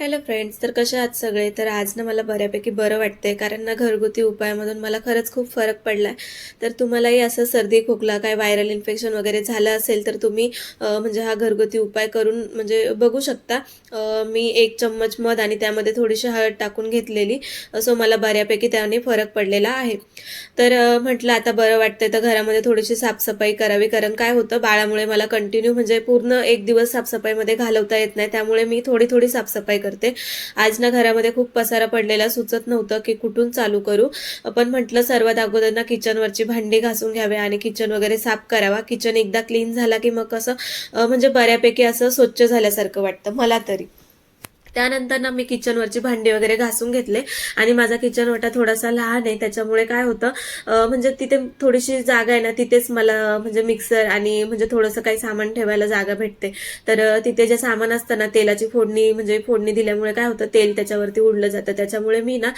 Hello friends तर कशा आहात सगळे? तर आज ना मला बऱ्यापैकी बरं वाटतंय कारण ना घरगुती उपायामधून मला खरंच खूप फरक पडला आहे तर तुम्हालाही असं सर्दी खोकला काय व्हायरल इन्फेक्शन वगैरे झालं असेल तर तुम्ही म्हणजे हा घरगुती उपाय करून म्हणजे बघू शकता. मी एक चम्मच मध आणि त्यामध्ये थोडीशी हळद टाकून घेतलेली. सो मला बऱ्यापैकी त्याने फरक पडलेला आहे. तर म्हटलं आता बरं वाटतंय तर घरामध्ये थोडीशी साफसफाई करावी कारण काय होतं बाळामुळे मला कंटिन्यू म्हणजे पूर्ण एक दिवस साफसफाईमध्ये घालवता येत नाही. त्यामुळे मी थोडी थोडी साफसफाई करते. आज ना घरामध्ये खूप पसारा पडलेला सुचत नव्हतं की कुठून चालू करू. पण म्हटलं सर्वात अगोदर ना किचनवरची भांडी घासून घ्यावे आणि किचन वगैरे साफ करावा. किचन एकदा क्लीन झाला की मग कसं म्हणजे बऱ्यापैकी असं स्वच्छ झाल्यासारखं वाटतं मला तरी. त्यानंतर ना मी किचनवरची भांडी वगैरे घासून घेतले. आणि माझा किचन वाटा थोडासा लहान आहे. त्याच्यामुळे काय होतं म्हणजे तिथे थोडीशी जागा आहे ना तिथेच मला म्हणजे मिक्सर आणि म्हणजे थोडंसं काही सामान ठेवायला जागा भेटते. तर तिथे जे सामान असतं ना तेलाची फोडणी म्हणजे फोडणी दिल्यामुळे काय होतं तेल त्याच्यावरती उडलं जातं. त्याच्यामुळे मी ना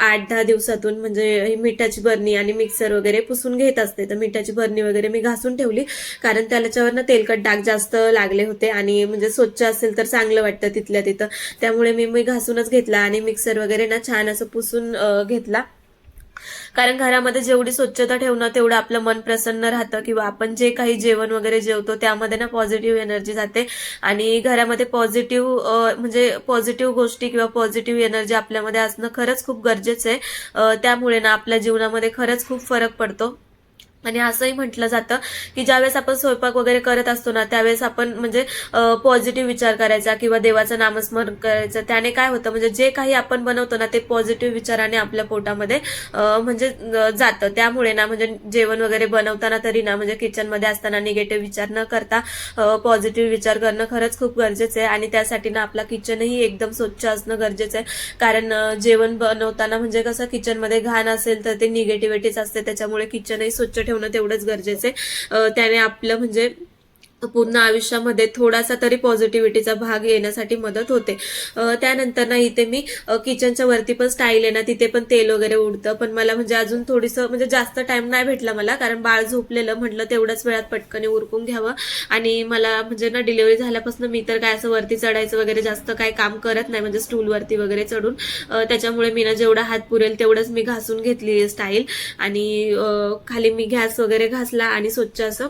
आठ दहा दिवसातून म्हणजे मिठाची बरणी आणि मिक्सर वगैरे पुसून घेत असते. तर मिठाची बरणी वगैरे मी घासून ठेवली. कारण त्याच्यावर ना तेलकट डाग जास्त लागले होते आणि म्हणजे स्वच्छ असेल तर चांगलं वाटतं तिथल्या तिथं. त्यामुळे मी मी घासूनच घेतला आणि मिक्सर वगैरे ना छान असं पुसून घेतला. कारण घरामध्ये जेवढी स्वच्छता ठेवणं तेवढं आपलं मन प्रसन्न राहतं किंवा आपण जे काही जेवण वगैरे जेवतो त्यामध्ये ना पॉझिटिव्ह एनर्जी जाते. आणि घरामध्ये पॉझिटिव्ह म्हणजे पॉझिटिव्ह गोष्टी किंवा पॉझिटिव्ह एनर्जी आपल्यामध्ये असणं खरंच खूप गरजेचं आहे. त्यामुळे ना आपल्या जीवनामध्ये खरंच खूप फरक पडतो. आणि असंही म्हटलं जातं की ज्यावेळेस आपण स्वयंपाक वगैरे करत असतो ना त्यावेळेस आपण म्हणजे पॉझिटिव्ह विचार करायचा किंवा देवाचं नामस्मरण करायचं. त्याने काय होतं म्हणजे जे काही आपण बनवतो ना ते पॉझिटिव्ह विचाराने आपल्या पोटामध्ये म्हणजे जातं. त्यामुळे ना म्हणजे जेवण वगैरे बनवताना तरी ना म्हणजे किचनमध्ये असताना निगेटिव्ह विचार न करता पॉझिटिव्ह विचार करणं खरंच खूप गरजेचं आहे. आणि त्यासाठी ना आपला किचनही एकदम स्वच्छ असणं गरजेचं आहे. कारण जेवण बनवताना म्हणजे कसं किचनमध्ये घाण असेल तर ते निगेटिव्हिटीच असते. त्याच्यामुळे किचनही स्वच्छ ठेवणं तेवढंच गरजेचं आहे. त्याने आपलं म्हणजे पूर्ण आयुष्यामध्ये थोडासा तरी पॉझिटिव्हिटीचा भाग येण्यासाठी मदत होते. त्यानंतर ना इथे मी किचनच्या वरती पण स्टाईल आहे ना तिथे पण तेल वगैरे उडतं. पण मला म्हणजे अजून थोडीसं म्हणजे जास्त टाइम नाही भेटला मला कारण बाळ झोपलेलं म्हटलं तेवढ्याच वेळात पटकन उरकून घ्यावं. आणि मला म्हणजे ना डिलिव्हरी झाल्यापासून मी तर काय असं वरती चढायचं वगैरे जास्त काय काम करत नाही म्हणजे स्टूलवरती वगैरे चढून. त्याच्यामुळे मी ना जेवढा हात पुरेल तेवढंच मी घासून घेतली स्टाईल आणि खाली मी गॅस वगैरे घासला आणि स्वच्छ असं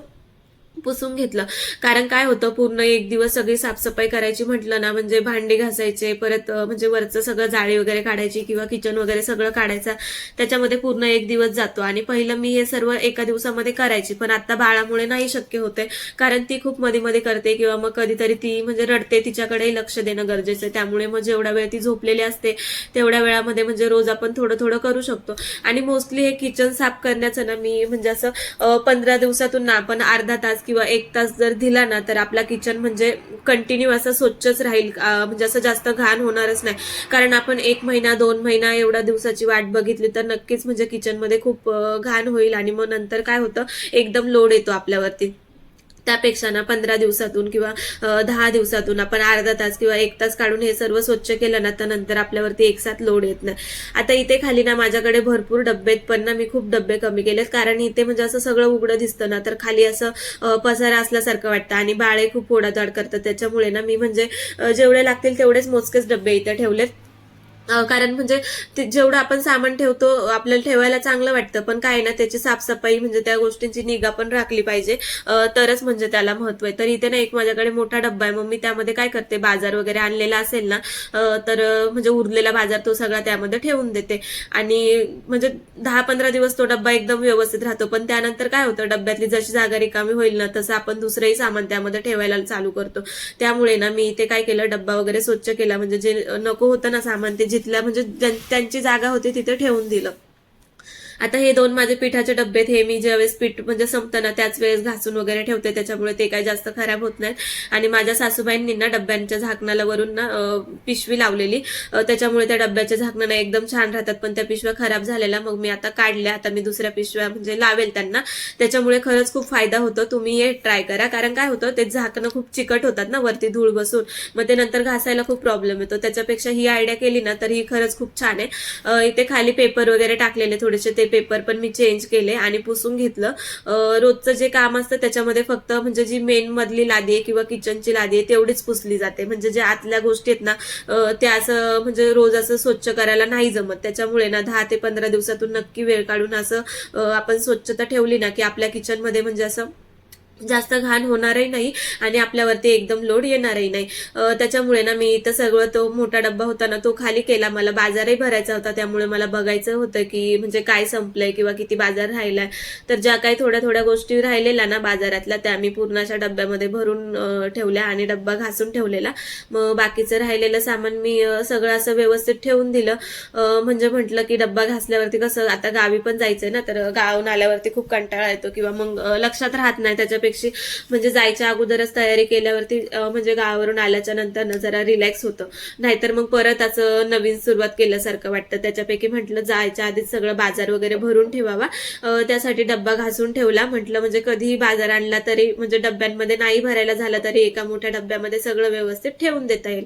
पुसून घेतलं. कारण काय होतं पूर्ण एक दिवस सगळी साफसफाई करायची म्हटलं ना म्हणजे भांडी घासायचे परत म्हणजे वरचं सगळं जाळी वगैरे काढायची किंवा किचन वगैरे सगळं काढायचं त्याच्यामध्ये पूर्ण एक दिवस जातो. आणि पहिलं मी हे सर्व एका दिवसामध्ये करायची पण आता बाळामुळे नाही शक्य होते कारण ती खूप मध्ये मध्ये करते किंवा मग कधीतरी ती म्हणजे रडते तिच्याकडेही लक्ष देणं गरजेचं आहे. त्यामुळे मग जेवढा वेळ ती झोपलेली असते तेवढ्या वेळामध्ये म्हणजे रोज आपण थोडं थोडं करू शकतो. आणि मोस्टली हे किचन साफ करण्याचं ना मी म्हणजे असं पंधरा दिवसातून ना आपण अर्धा तास किंवा एक तास जर दिला ना तर आपला किचन म्हणजे कंटिन्यू असं स्वच्छच राहील. म्हणजे असं जास्त घाण होणारच नाही. कारण आपण एक महिना दोन महिना एवढ्या दिवसाची वाट बघितली तर नक्कीच म्हणजे किचनमध्ये खूप घाण होईल. आणि मग नंतर काय होतं? एकदम लोड येतो आपल्यावरती. त्यापेक्षा ना पंधरा दिवसातून किंवा दहा दिवसातून आपण अर्धा तास किंवा एक तास काढून हे सर्व स्वच्छ केलं ना तर नंतर आपल्यावरती एक साथ लोड येत नाही. आता इथे खाली ना माझ्याकडे भरपूर डब्बेत आहेत पण ना मी खूप डब्बे कमी केलेत. कारण इथे म्हणजे असं सगळं उघडं दिसतं ना तर खाली असं पसारा असल्यासारखं वाटतं आणि बाळे खूप ओढाताड करतात. त्याच्यामुळे ना मी म्हणजे जेवढे लागतील तेवढेच मोजकेच डब्बे इथे ठेवलेत. कारण म्हणजे ते जेवढं आपण सामान ठेवतो आपल्याला ठेवायला चांगलं वाटतं. पण काय ना त्याची साफसफाई म्हणजे त्या गोष्टींची निगा पण राखली पाहिजे. तरच म्हणजे त्याला महत्त्व आहे. तर इथे ना एक माझ्याकडे मोठा डब्बा आहे. मग मी त्यामध्ये काय करते बाजार वगैरे आणलेला असेल ना तर म्हणजे उरलेला बाजार तो सगळा त्यामध्ये ठेवून देते. आणि म्हणजे दहा पंधरा दिवस तो डब्बा एकदम व्यवस्थित राहतो. पण त्यानंतर काय होतं डब्यातली जशी जागा रिकामी होईल ना तसं आपण दुसरंही सामान त्यामध्ये ठेवायला चालू करतो. त्यामुळे ना मी इथे काय केलं डब्बा वगैरे स्वच्छ केला. म्हणजे जे नको होतं ना सामान ते जिथल्या म्हणजे ज्यां- त्यांची जागा होती तिथे ठेवून दिलं. आता हे दोन माझे पिठाचे डब्बे हे मी ज्यावेळेस पीठ म्हणजे संपतं ना त्याच वेळेस घासून वगैरे ठेवते त्याच्यामुळे ते काही जास्त खराब होत नाहीत. आणि माझ्या सासूबाईंनी ना डब्यांच्या झाकणाला वरून ना पिशवी लावलेली. त्याच्यामुळे त्या डब्याच्या झाकणाला एकदम छान राहतात पण त्या पिशव्या खराब झालेल्या. मग मी आता काढल्या आता मी दुसऱ्या पिशव्या म्हणजे लावेल त्यांना. त्याच्यामुळे खरंच खूप फायदा होतो. तुम्ही हे ट्राय करा. कारण काय होतं ते झाकणं खूप चिकट होतात ना वरती धूळ बसून. मग ते नंतर घासायला खूप प्रॉब्लेम येतो. त्याच्यापेक्षा ही आयडिया केली ना तर ही खरंच खूप छान आहे. इथे खाली पेपर वगैरे टाकलेले थोडेसे ते पेपर पण मी चेंज केले आणि पुसून घेतलं. रोजचं जे काम असतं त्याच्यामध्ये फक्त म्हणजे जी मेन मधली लादी आहे किंवा किचनची लादी आहे तेवढीच पुसली जाते. म्हणजे जे आतल्या गोष्टी आहेत ना त्या असं म्हणजे रोज असं स्वच्छ करायला नाही जमत. त्याच्यामुळे ना दहा ते पंधरा दिवसातून नक्की वेळ काढून असं आपण स्वच्छता ठेवली ना की आपल्या किचनमध्ये म्हणजे असं जास्त घाण होणारही नाही आणि आपल्यावरती एकदम लोड येणारही नाही. त्याच्यामुळे ना मी इथं सगळं तो मोठा डब्बा होता ना तो खाली केला. मला बाजारही भरायचा होता. त्यामुळे मला बघायचं होतं की म्हणजे काय संपलंय किंवा किती बाजार राहिलाय. तर ज्या काही थोड्या थोड्या गोष्टी राहिलेल्या ना बाजारातल्या त्या मी पूर्ण अशा डब्यामध्ये भरून ठेवल्या आणि डब्बा घासून ठेवलेला. मग बाकीचं राहिलेलं सामान मी सगळं असं व्यवस्थित ठेवून दिलं. म्हणजे म्हटलं की डब्बा घासल्यावरती कसं आता गावी पण जायचंय ना. तर गावून आल्यावरती खूप कंटाळा येतो किंवा मग लक्षात राहत नाही. त्याच्यापेक्षा म्हणजे जायच्या अगोदरच तयारी केल्यावरती म्हणजे गावावरून आल्याच्यानंतर ना जरा रिलॅक्स होतं. नाहीतर मग परत असं नवीन सुरुवात केल्यासारखं वाटतं. त्याच्यापैकी म्हटलं जायच्या आधीच सगळं बाजार वगैरे भरून ठेवावा. त्यासाठी डब्बा घासून ठेवला. म्हटलं म्हणजे कधीही बाजार आणला तरी म्हणजे डब्यांमध्ये नाही भरायला झाला तरी एका मोठ्या डब्यामध्ये सगळं व्यवस्थित ठेवून देता येईल.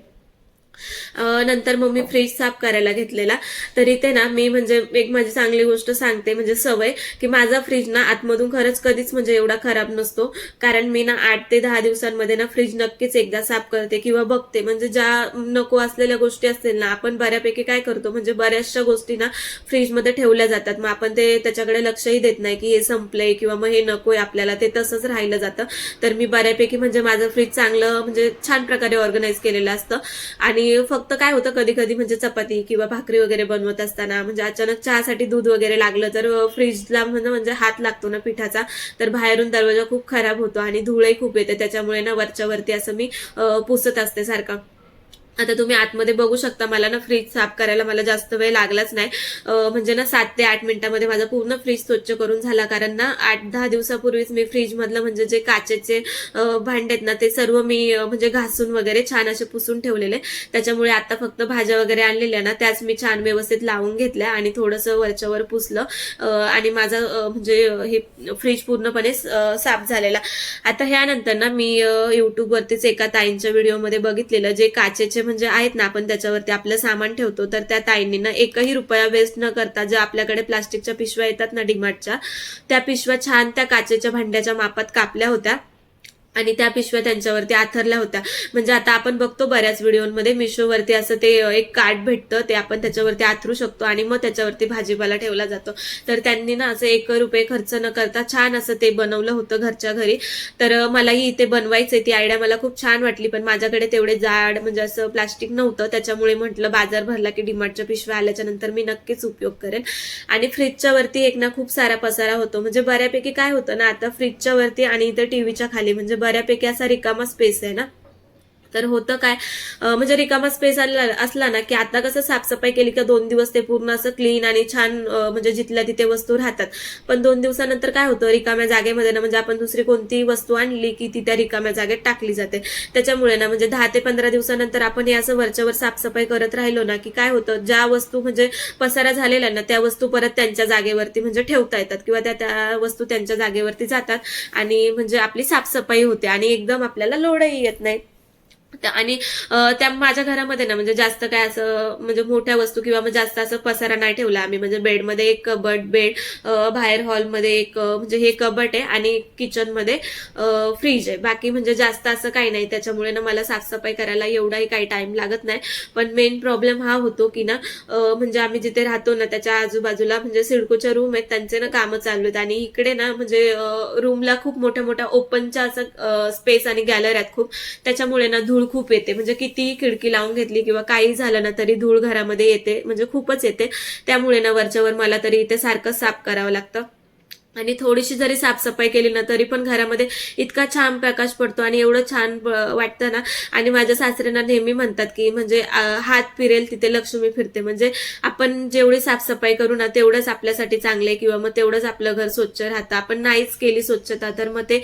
नंतर मग मी फ्रीज साफ करायला घेतलेला. तर इथे ना मी म्हणजे एक माझी चांगली गोष्ट सांगते म्हणजे सवय की माझा फ्रीज ना आतमधून खरंच कधीच म्हणजे एवढा खराब नसतो. कारण मी ना आठ ते दहा दिवसांमध्ये ना फ्रीज नक्कीच एकदा साफ करते किंवा बघते. म्हणजे ज्या नको असलेल्या गोष्टी असतील ना आपण बऱ्यापैकी काय करतो म्हणजे बऱ्याचशा गोष्टी ना फ्रीजमध्ये ठेवल्या जातात. मग आपण ते त्याच्याकडे लक्षही देत नाही की हे संपलंय किंवा मग हे नकोय आपल्याला ते तसंच राहिलं जातं. तर मी बऱ्यापैकी म्हणजे माझं फ्रीज चांगलं म्हणजे छान प्रकारे ऑर्गनाईज केलेलं असतं. आणि फक्त काय होतं कधी कधी म्हणजे चपाती किंवा भाकरी वगैरे बनवत असताना म्हणजे अचानक चहासाठी दूध वगैरे लागलं तर फ्रीजला म्हणजे हात लागतो ना पिठाचा. तर बाहेरून दरवाजा खूप खराब होतो आणि धुळही खूप येते. त्याच्यामुळे ना वरच्या वरती असं मी पुसत असते सारखं. आता तुम्ही आतमध्ये बघू शकता मला ना फ्रीज साफ करायला मला जास्त वेळ लागलाच नाही. म्हणजे ना सात ते आठ मिनिटामध्ये माझा पूर्ण फ्रीज स्वच्छ करून झाला. कारण ना आठ दहा दिवसापूर्वीच मी फ्रीजमधलं म्हणजे जे काचेचे भांडे आहेत ना ते सर्व मी म्हणजे घासून वगैरे छान असे पुसून ठेवलेले. त्याच्यामुळे आता फक्त भाज्या वगैरे आणलेल्या ना त्याच मी छान व्यवस्थित लावून घेतल्या आणि थोडंसं वरच्यावर पुसलं. आणि माझा म्हणजे हे फ्रीज पूर्णपणे साफ झालेला. आता ह्यानंतर ना मी युट्यूबवरतीच एका ताईंच्या व्हिडिओमध्ये बघितलेलं जे काचेचे म्हणजे आहेत ना आपण त्याच्यावरती आपलं सामान ठेवतो तर त्या ताईंनी ना एकही रुपया वेस्ट न करता ज्या आपल्याकडे प्लास्टिकच्या पिशव्या येतात ना डिमार्टच्या त्या पिशव्या छान त्या काचेच्या भांड्याच्या मापात कापल्या होत्या. आणि त्या पिशव्या त्यांच्यावरती आथरल्या होत्या. म्हणजे आता आपण बघतो बऱ्याच व्हिडिओमध्ये मिशोवरती असं ते एक कार्ड भेटतं ते आपण त्याच्यावरती आथरू शकतो आणि मग त्याच्यावरती भाजीपाला ठेवला जातो. तर त्यांनी ना असं एक रुपये खर्च न करता छान असं ते बनवलं होतं घरच्या घरी. तर मलाही इथे बनवायचंय ती आयडिया मला खूप छान वाटली. पण माझ्याकडे तेवढे जाड म्हणजे असं प्लास्टिक नव्हतं. त्याच्यामुळे म्हटलं बाजार भरला की डिमार्टच्या पिशव्या आल्याच्यानंतर मी नक्कीच उपयोग करेन. आणि फ्रीजच्या वरती एक ना खूप सारा पसारा होतो. म्हणजे बऱ्यापैकी काय होतं ना आता फ्रीजच्या वरती आणि इथं टीव्हीच्या खाली म्हणजे बऱ्यापैकी असा रिकामा स्पेस आहे ना? तर होतं काय? म्हणजे रिकामा स्पेस असला ना की आता कसं साफसफाई केली का दोन दिवस ते पूर्ण असं क्लीन आणि छान म्हणजे जिथल्या तिथे वस्तू राहतात. पण दोन दिवसानंतर काय होतं? रिकाम्या जागेमध्ये ना म्हणजे आपण दुसरी कोणतीही वस्तू आणली की ती त्या रिकाम्या जागेत टाकली जाते. त्याच्यामुळे ना म्हणजे दहा ते पंधरा दिवसानंतर आपण हे असं वरच्यावर साफसफाई करत राहिलो ना की काय होतं? ज्या वस्तू म्हणजे पसारा झालेल्या ना त्या वस्तू परत त्यांच्या जागेवरती म्हणजे ठेवता येतात किंवा त्या त्या वस्तू त्यांच्या जागेवरती जातात आणि म्हणजे आपली साफसफाई होते आणि एकदम आपल्याला लोडही येत नाही. आणि त्या माझ्या घरामध्ये ना म्हणजे जास्त काय असं म्हणजे मोठ्या वस्तू किंवा मग जास्त असं पसारा नाही ठेवला आम्ही. म्हणजे बेडमध्ये एक कबट बेड बाहेर हॉलमध्ये एक म्हणजे हे कबट आहे आणि किचनमध्ये फ्रीज आहे. बाकी म्हणजे जास्त असं काही नाही. त्याच्यामुळे ना मला साफसफाई करायला एवढाही काही टाइम लागत नाही. पण मेन प्रॉब्लेम हा होतो की ना म्हणजे आम्ही जिथे राहतो ना त्याच्या आजूबाजूला म्हणजे सिडकोच्या रूम आहेत. त्यांचे ना कामं चालू आहेत. आणि इकडे ना म्हणजे रूमला खूप मोठ्या मोठ्या ओपनच्या असं स्पेस आणि गॅलरी आहेत खूप. त्याच्यामुळे ना धूळ खूप येते. म्हणजे कितीही खिडकी लावून घेतली किंवा काही झालं ना तरी धूळ घरामध्ये येते. म्हणजे खूपच येते. त्यामुळे ना वरच्यावर मला तरी इथे सारखं साफ करावं लागतं. आणि थोडीशी जरी साफसफाई केली ना तरी पण घरामध्ये इतका छान प्रकाश पडतो आणि एवढं छान ब- वाटतं ना. आणि माझ्या सासऱ्यांना नेहमी म्हणतात की म्हणजे हात फिरेल तिथे लक्ष्मी फिरते. म्हणजे आपण जेवढी साफसफाई करू ना तेवढंच आपल्यासाठी चांगलं आहे. किंवा मग तेवढंच आपलं घर स्वच्छ राहतं. आपण नाहीच केली स्वच्छता तर मग ते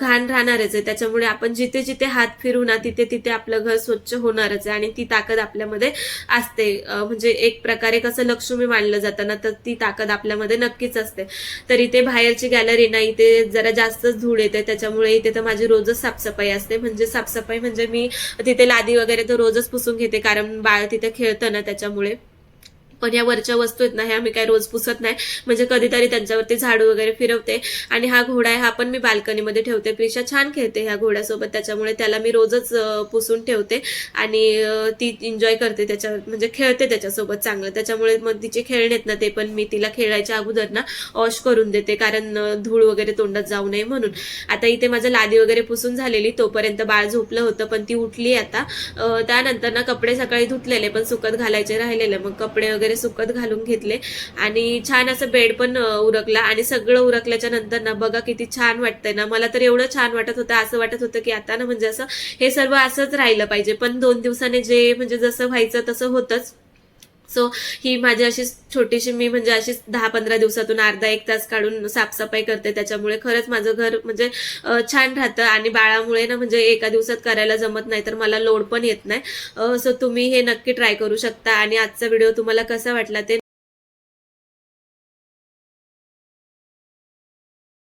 घाण राहणारच आहे. त्याच्यामुळे आपण जिथे जिथे हात फिरू ना तिथे तिथे आपलं घर स्वच्छ होणारच आहे. आणि ती ताकद आपल्यामध्ये असते. म्हणजे एक प्रकारे कसं लक्ष्मी मानलं जातं ना तर ती ताकद आपल्यामध्ये नक्कीच असते. तरी ते बाहेरची गॅलरी ना इथे जरा जास्तच धूळ येते त्याच्यामुळे इथे तर माझी रोजच साफसफाई असते. म्हणजे साफसफाई म्हणजे मी तिथे लादी वगैरे तर रोजच पुसून घेते कारण बाळ तिथे खेळतं ना त्याच्यामुळे. पण या वरच्या वस्तू आहेत ना ह्या मी काही रोज पुसत नाही. म्हणजे कधीतरी त्यांच्यावरती झाडू वगैरे फिरवते. आणि हा घोडा आहे हा पण मी बाल्कनीमध्ये ठेवते. प्रिशा छान खेळते ह्या घोड्यासोबत. त्याच्यामुळे त्याला मी रोजच पुसून ठेवते. आणि ती एन्जॉय करते त्याच्यावर म्हणजे खेळते त्याच्यासोबत चांगलं. त्याच्यामुळे मग तिचे खेळणे आहेत ना ते पण मी तिला खेळायच्या अगोदर ना वॉश करून देते. कारण धूळ वगैरे तोंडात जाऊ नये म्हणून. आता इथे माझं लादी वगैरे पुसून झालेली तोपर्यंत बाळ झोपलं होतं पण ती उठली आता. त्यानंतर ना कपडे सकाळी धुतलेले पण सुकत घालायचे राहिलेले. मग कपडे वगैरे सुकत घालून घेतले. आणि छान असं बेड पण उरकला. आणि सगळं उरकल्याच्या नंतर ना बघा किती छान वाटतंय ना. मला तर एवढं छान वाटत होतं असं वाटत होतं की आता ना म्हणजे असं हे सर्व असंच राहिलं पाहिजे. पण दोन दिवसाने जे म्हणजे जसं व्हायचं तसं होतंच. सो ही माझी अशी छोटीशी मी म्हणजे अशी दहा पंधरा दिवसातून अर्धा एक तास काढून साफसफाई करते. त्याच्यामुळे खरंच माझं घर म्हणजे छान राहतं आणि बाळामुळे ना म्हणजे एका दिवसात करायला जमत नाही तर मला लोड पण येत नाही. सो तुम्ही हे नक्की ट्राय करू शकता. आणि आजचा व्हिडिओ तुम्हाला कसा वाटला ते